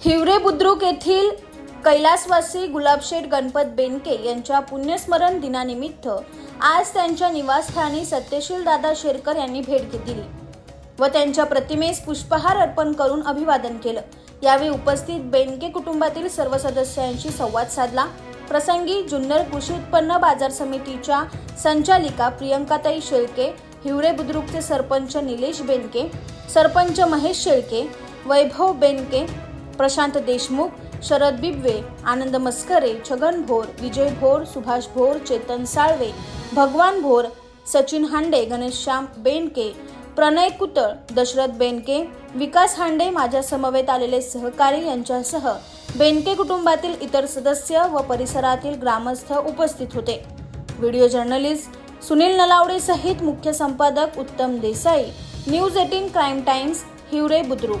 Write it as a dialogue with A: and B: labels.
A: हिवरे बुद्रुक येथील कैलासवासी गुलाबशेठ गणपत बेनके यांच्या पुण्यस्मरण दिनानिमित्त आज त्यांच्या निवासस्थानी सत्यशील दादा शेरकर यांनी भेट दिली व त्यांच्या प्रतिमेस पुष्पहार अर्पण करून अभिवादन केलं. यावेळी उपस्थित बेनके कुटुंबातील सर्व सदस्यांशी संवाद साधला. प्रसंगी जुन्नर कृषी उत्पन्न बाजार समितीच्या संचालिका प्रियंकाताई शेळके हिवरे बुद्रुकचे सरपंच निलेश बेनके सरपंच महेश शेळके वैभव बेनके प्रशांत देशमुख शरद बिबवे आनंद मस्करे छगन भोर विजय भोर सुभाष भोर चेतन साळवे भगवान भोर सचिन हांडे गणेशश्याम बेनके प्रणय कुतळ दशरथ बेनके विकास हांडे माझ्या समवेत आलेले सहकारी यांच्यासह बेनके कुटुंबातील इतर सदस्य व परिसरातील ग्रामस्थ उपस्थित होते. व्हिडिओ जर्नलिस्ट सुनील नलावडे सहित मुख्य संपादक Uttam Desai news eighteen crime times Hiware Budruk.